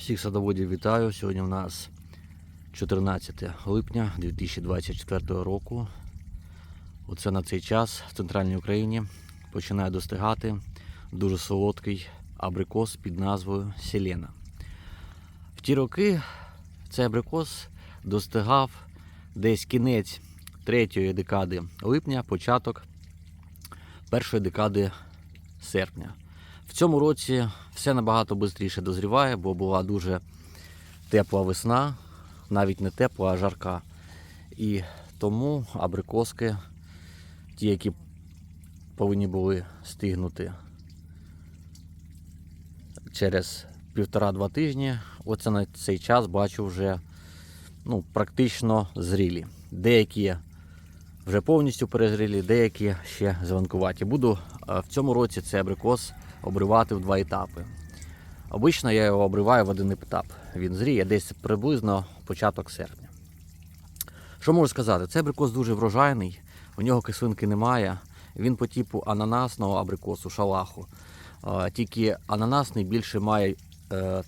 Всіх садоводів вітаю. Сьогодні у нас 14 липня 2024 року. Оце на цей час в центральній Україні починає достигати дуже солодкий абрикос під назвою Селена. В ті роки цей абрикос достигав десь кінець третьої декади липня, початок першої декади серпня. В цьому році все набагато швидше дозріває, бо була дуже тепла весна, навіть не тепла, а жарка. І тому абрикоски, ті, які повинні були стигнути через півтора-два тижні, оце на цей час бачу вже ну, практично зрілі. Деякі вже повністю перезрілі, деякі ще званкуваті. Буду е, в цьому році цей абрикос обривати в два етапи. Обично я його обриваю в один етап. Він зріє десь приблизно початок серпня. Що можу сказати? Цей абрикос дуже врожайний, у нього кислинки немає. Він по типу ананасного абрикосу, шалаху. Е, Тільки ананасний більше має е,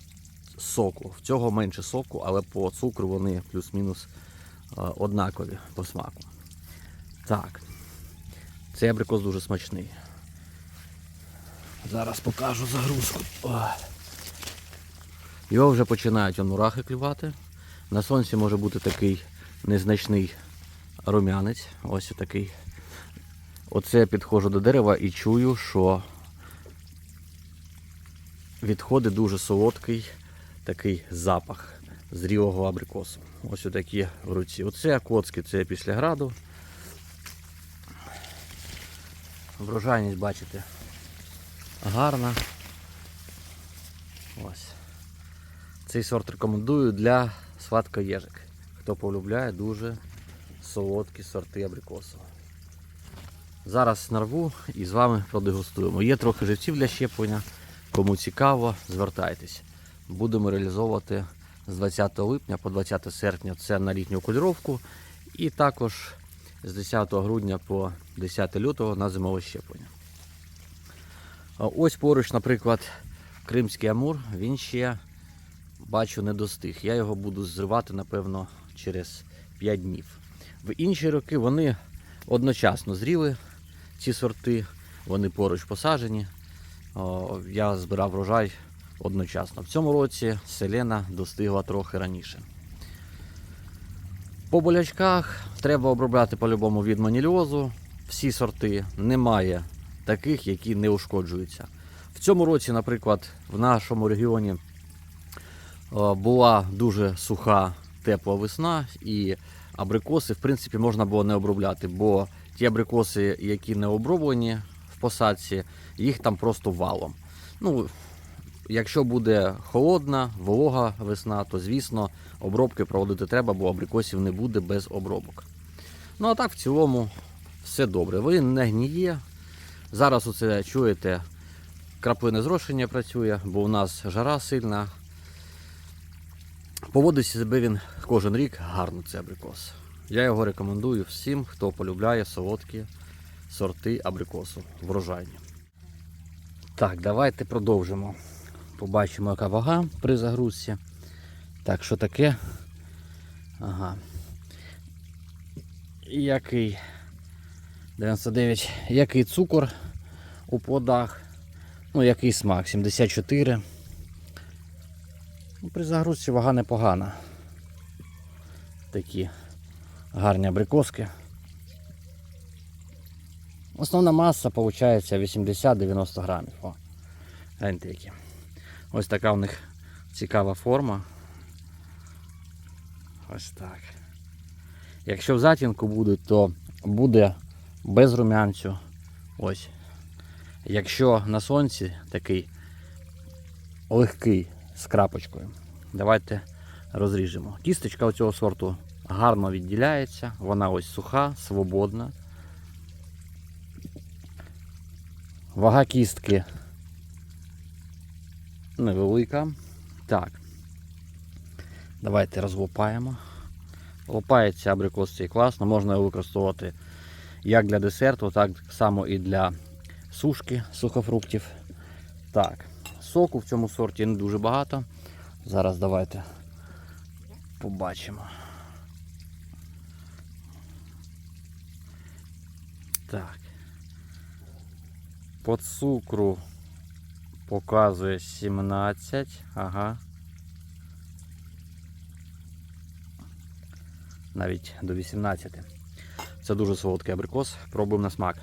соку. В цього менше соку, але по цукру вони плюс-мінус однакові по смаку. Так, цей абрикос дуже смачний. Зараз покажу загрузку. О. Його вже починають мурахи клювати. На сонці може бути такий незначний рум'янець. Ось такий. Оце я підходжу до дерева і чую, що відходить дуже солодкий такий запах зрілого абрикосу. Ось такі в руці. Оце коцки, це після граду. Врожайність, бачите, гарна. Ось. Цей сорт рекомендую для сладкоєжик. Хто полюбляє дуже солодкі сорти абрикосу. Зараз нарву і з вами продегустуємо. Є трохи живців для щеплення. Кому цікаво, звертайтесь. Будемо реалізовувати з 20 липня по 20 серпня це на літню кольоровку. І також з 10 грудня по 10 лютого на зимове щеплення. Ось поруч, наприклад, Кримський Амур, він ще бачу не достиг. Я його буду зривати, напевно, через 5 днів. В інші роки вони одночасно зріли, ці сорти, вони поруч посаджені. Я збирав врожай одночасно. В цьому році селена достигла трохи раніше. По болячках треба обробляти по-любому від маніліозу. Всі сорти немає таких, які не ушкоджуються. В цьому році, наприклад, в нашому регіоні е, була дуже суха тепла весна, і абрикоси, в принципі, можна було не обробляти, бо ті абрикоси, які не оброблені в посадці, їх там просто валом. Ну, Якщо буде холодна, волога весна, то звісно обробки проводити треба, бо абрикосів не буде без обробок. Ну а так в цілому все добре. Він не гніє. Зараз оце чуєте, краплине зрошення працює, бо у нас жара сильна. Поводить себе він кожен рік гарно цей абрикос. Я його рекомендую всім, хто полюбляє солодкі сорти абрикосу врожайні. Так, давайте продовжимо. Побачимо, яка вага при загрузці. Так, що таке? Ага. Який 99. Який цукор у плодах? Ну, який смак? 74. Ну, При загрузці вага непогана. Такі гарні абрикоски. Основна маса виходить 80-90 грамів. О, гляньте які. Ось така у них цікава форма. Ось так. Якщо в затінку буде, то буде без румянцю. Ось. Якщо на сонці такий легкий з крапочкою. Давайте розріжемо. Кісточка цього сорту гарно відділяється, вона ось суха, свободна. Вага кістки невелика. Так. Давайте розлопаємо. Лопається абрикос цей класно, можна його використовувати як для десерту, так само і для сушки сухофруктів. Так, соку в цьому сорті не дуже багато. Зараз давайте побачимо. Так. По цукру показує 17. Ага. Навіть до 18. Це дуже солодкий абрикос. Пробуємо на смак.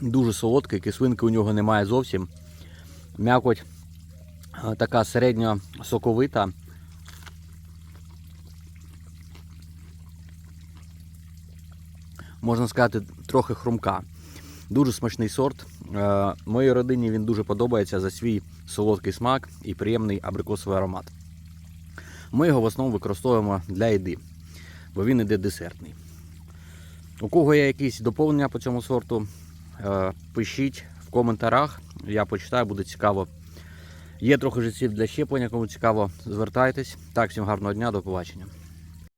Дуже солодкий, кислинки у нього немає зовсім. М'якоть е, така середньо соковита. Можна сказати, трохи хрумка. Дуже смачний сорт. Е, Моїй родині він дуже подобається за свій солодкий смак і приємний абрикосовий аромат. Ми його в основному використовуємо для їди, бо він іде десертний. У кого є якісь доповнення по цьому сорту, е, пишіть в коментарях. Я почитаю, буде цікаво. Є трохи життів для щеплення, кому цікаво, звертайтесь. Так, всім гарного дня, до побачення.